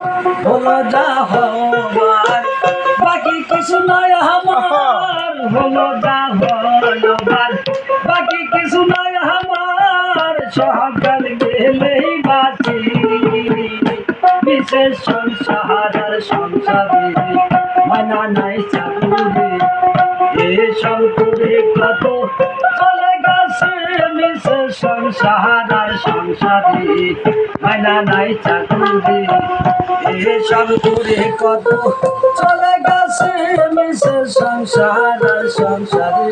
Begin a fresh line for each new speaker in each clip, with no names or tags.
হলো যা হবার বাকি কিছু নয় আমার। হলো যা হবার বাকি কিছু নয় আমার। সকাল গেলেই বাঁচি। বিশেষ সংসার সংসারে মানা নাই চাকুরে। এসব করে কত চলে সংসার সংসারে। মাইনা নাই চাকুরি। এ সব দূরে কত চলে গেছে মিশে সংসার সংসারে।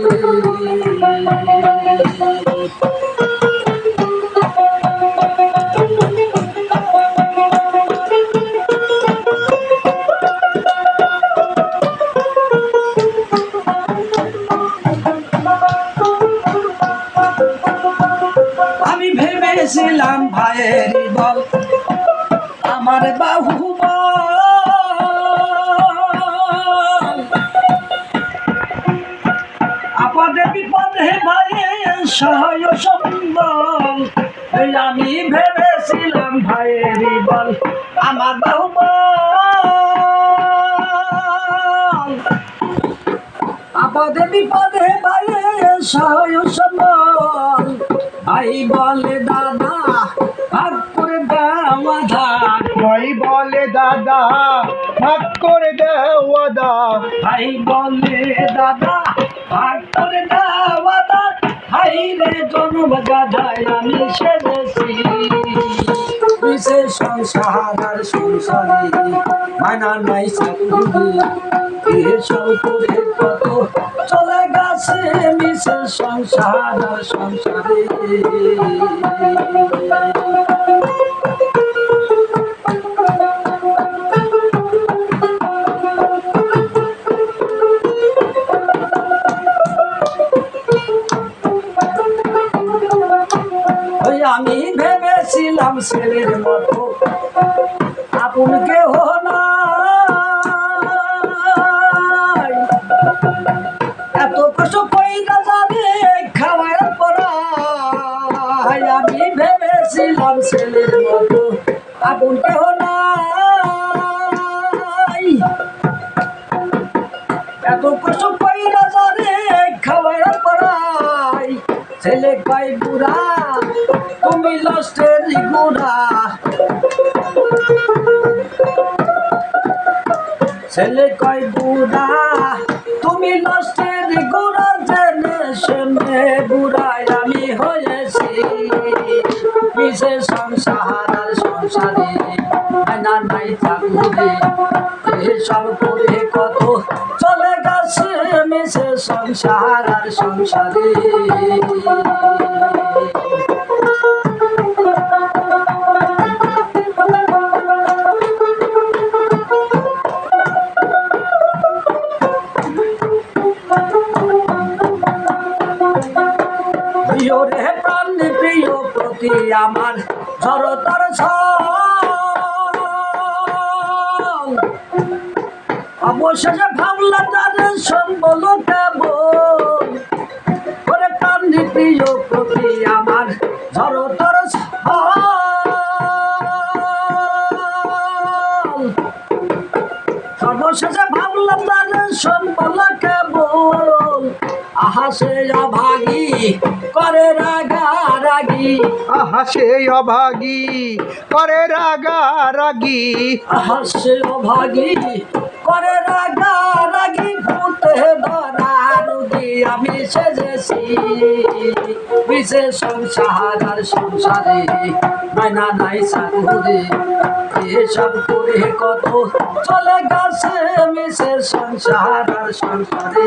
ভাইয়ের বল। আমার বাহু আপদে বিপদে ভাইয়ের সহায় সম্বল। আমি ভেবেছিলাম ভাইয়ের বল। আমার বাহু আপদে বিপদে ভাইয়ের সহায় সম্বল। ভাই বলে, দাদা
দাদা, ভাগ করে দেওয়া দা
ভাই বলে দাদা, ভাগ করে দেওয়া ধার ভাই রে জন্ম গাধায় আমি সেরেছি সংসার সংসারে মানা নাই কত চলে গেছে সংসার সংসারে। আমি ভেবেছিলাম ছেলের মতো। আপন কেহ নাই। এত কষ্ট কইরা যাবে খাওয়ার পরাই। আমি ভেবেছিলাম ছেলের মতো। আপন কেহ নাই। এত কষ্ট কইরা যাবে খাওয়ার পরাই। ছেলে কয় বুড়া লস্টের গুড়া ছেলে কয়, বুড়া, তুমি নষ্টের গুড়া জেনে শুনে বুড়াই আমি হয়েছি। বিশেষ সংসার সংসারে না নাই চাকুরে এসব করে কত চলে গেছে মিশে সংসার আর সংসারে। প্রিয় রে প্রাণ, প্রিয় প্রতি আমার ঝরতর অবশেষে ভাবলাম তাদের সম্বল কেবল ওরে প্রাণ, প্রিয় প্রতি আমার ঝরতর সর্বশেষে ভাবলাম তাদের সম্বল কেবল আহা অভাগি করে রাগা রাগি।
হাসে অভাগি করে রাগা রাগি।
হাসে অভাগী করে রাগা রাগি ভূত ধরা রুগী আমি সেজেছি বিশেষ সংসার আর সংসারে মাইনা নাই সাকুরে এসব করে কত চলে গেছে মিশের সংসার আর সংসারে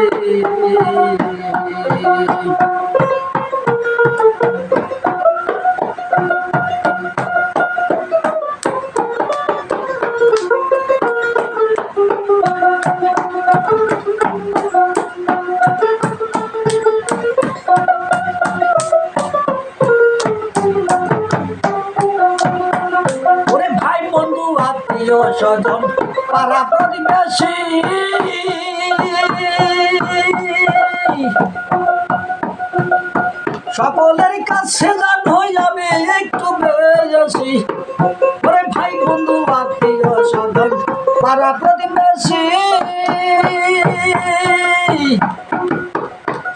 স্বজন পাড়া প্রতিবেশী। সকলের কাছে জান হয়ে যাবে একটু বেশি ওরে ভাই বন্ধু, আত্মীয় সদল পাড়া প্রতিবেশী।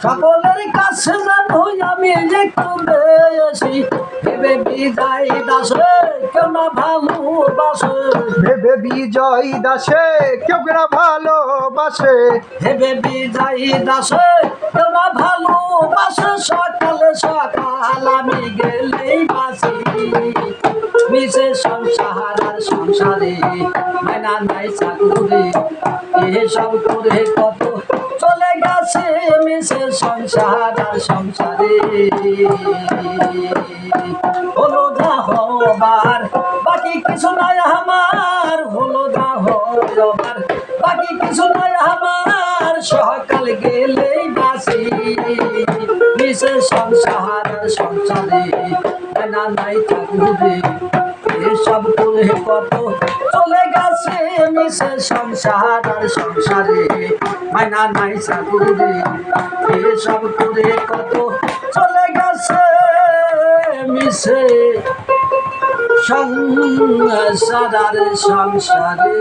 সকলের কাছে জানো আমি যে একটু বেশি ভেবে বিদায় দাসে কেউ না ভালোবাসে।
ভেবে বিজয় দাসে কেউ না ভালোবাসে।
ভেবে বিদায় দাসে কেউ না ভালোবাসে। সকালে সকাল আমি গেলেই বাসি মিশে সংসার সংসারে মেনা নাই চাকুরে। এসব করে কত চলে গেছে মিশে সংসার সংসারে। হলো যা হবার বাকি কিছু নাই আমার। হলো যা হবার বাকি কিছু নাই আমার। সকাল গেলেই বাসি মিশে সংসার সংসারে। না নাই চাকুরে করে কত? চলে গেছে মিশে সংসার আর সংসারে মাইনা নাই এসব করে কত? চলে গেছে মিশে সংসার সংসারে।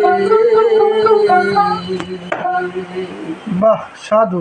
বাহ, সাধু।